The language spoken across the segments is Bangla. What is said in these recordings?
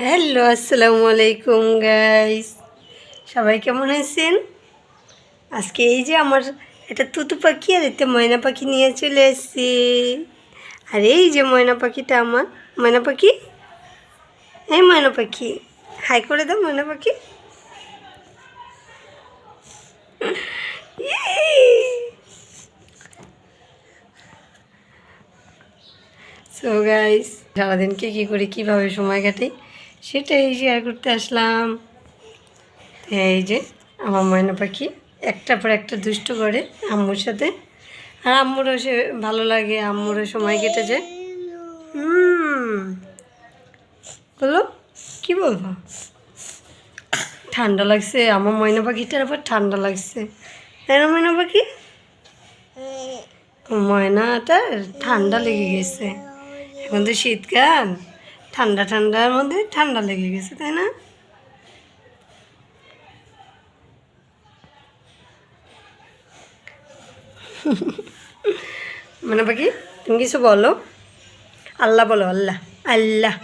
হ্যালো, আসসালামু আলাইকুম গাইস সবাই কেমন আছেন? আজকে এই যে আমার একটা তুতু পাখি আর একটা ময়না পাখি নিয়ে চলে এসেছি। আর এই যে ময়না পাখিটা আমার, ময়না পাখি? এই ময়না পাখি। হাই করে দাও ময়না পাখি। সো গাইস সারাদিন কী কী করি, কীভাবে সময় কাটে সেটাই শেয়ার করতে আসলাম। এই যে আমার ময়না পাখি, একটা পর একটা দুষ্ট করে আম্মুর সাথে। আর আম্মুরও সে ভালো লাগে, আম্মুরও সময় কেটে যায় বলো, কি বলব? ঠান্ডা লাগছে, আমার ময়না পাখিটার আবার ঠান্ডা লাগছে। তাই না ময়না পাখি? ময়নাটা ঠান্ডা লেগে গেছে। এখন তো শীতকাল। ঠান্ডা ঠান্ডার মধ্যে ঠান্ডা লেগে গেছে, তাই না? মানে বাকি তুমি কিছু বলো? আল্লাহ বলো, আল্লাহ আল্লাহ।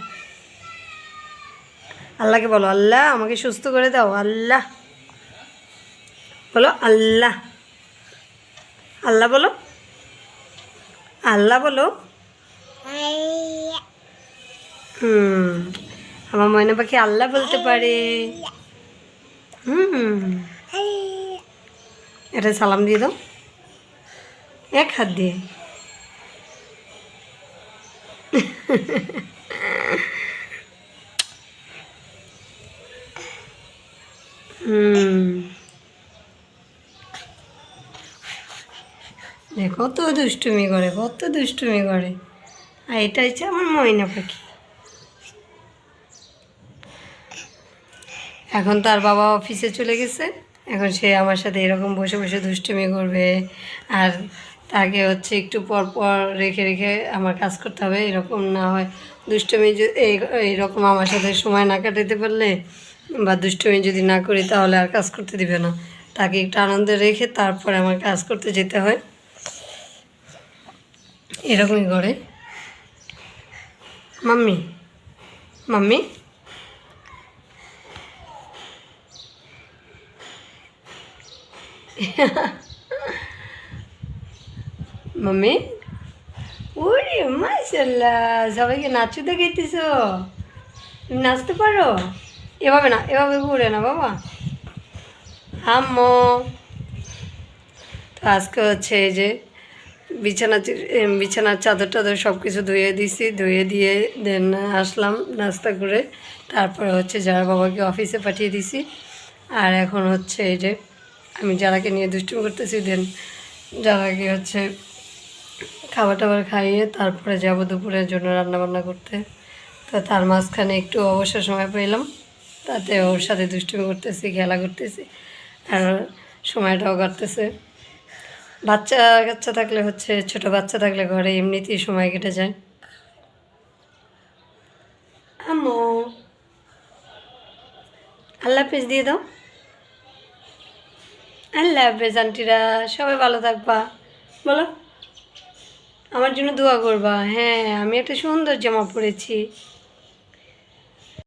আল্লাহকে বলো, আল্লাহ, আমাকে সুস্থ করে দাও, আল্লাহ। বলো, আল্লাহ। আল্লাহ বলো। আল্লাহ বলো। হুম। আমার ময়না পাখি আল্লাহ বলতে পারে। হুম। এটা সালাম দিয়ে দাও। এক হাত দিয়ে। হুম। কত দুষ্টুমি করে, কত দুষ্টুমি করে। আর এটা হচ্ছে আমার ময়না পাখি। এখন তার বাবা অফিসে চলে গেছে। এখন সে আমার সাথে এরকম বসে বসে দুষ্টুমি করবে। আর তাকে হচ্ছে একটু পর পর রেখে রেখে আমার কাজ করতে হবে। এরকম না হয় দুষ্টুমি এইরকম আমার সাথে সময় না কাটাতে পারলে বা দুষ্টুমি যদি না করি তাহলে আর কাজ করতে দিবে না। তাকে একটু আনন্দে রেখে তারপরে আমার কাজ করতে যেতে হয়। এরকমই করে। Mummy mummy? মাম্মি ওরে মাশাল্লাহ সবাইকে নাচু দেখাইতেছ। তুমি নাচতে পারো? এভাবে না, এভাবে ঘুরে না, বাবা। আম্মু। তো আজকে হচ্ছে এই যে বিছানা বিছানার চাদর টাদর সব কিছু ধুয়ে দিছি, ধুয়ে দিয়ে দেন আসলাম নাস্তা করে। তারপরে হচ্ছে যারা বাবাকে অফিসে পাঠিয়ে দিছি। আর এখন হচ্ছে এই যে আমি যারাকে নিয়ে দুষ্টুমি করতেছি দেন যারাকে হচ্ছে খাবার টাবার খাইয়ে তারপরে যাব দুপুরের জন্য রান্না বান্না করতে। তো তার মাঝখানে একটু অবসর সময় পেলাম, তাতে ওর সাথে দুষ্টুমি করতেছি, খেলা করতেছি, আর সময়টাও কাটতেছে। বাচ্চা কাচ্চা থাকলে হচ্ছে, ছোট বাচ্চা থাকলে ঘরে এমনিতেই সময় কেটে যায়। আম্মু, আল্লাহ হাফেজ দিয়ে দাও। আল্লাহ হাফেজ আন্টিরা সবাই ভালো থাকবা। বলো, আমার জন্য দোয়া করবা। হ্যাঁ আমি একটা সুন্দর জামা পরেছি।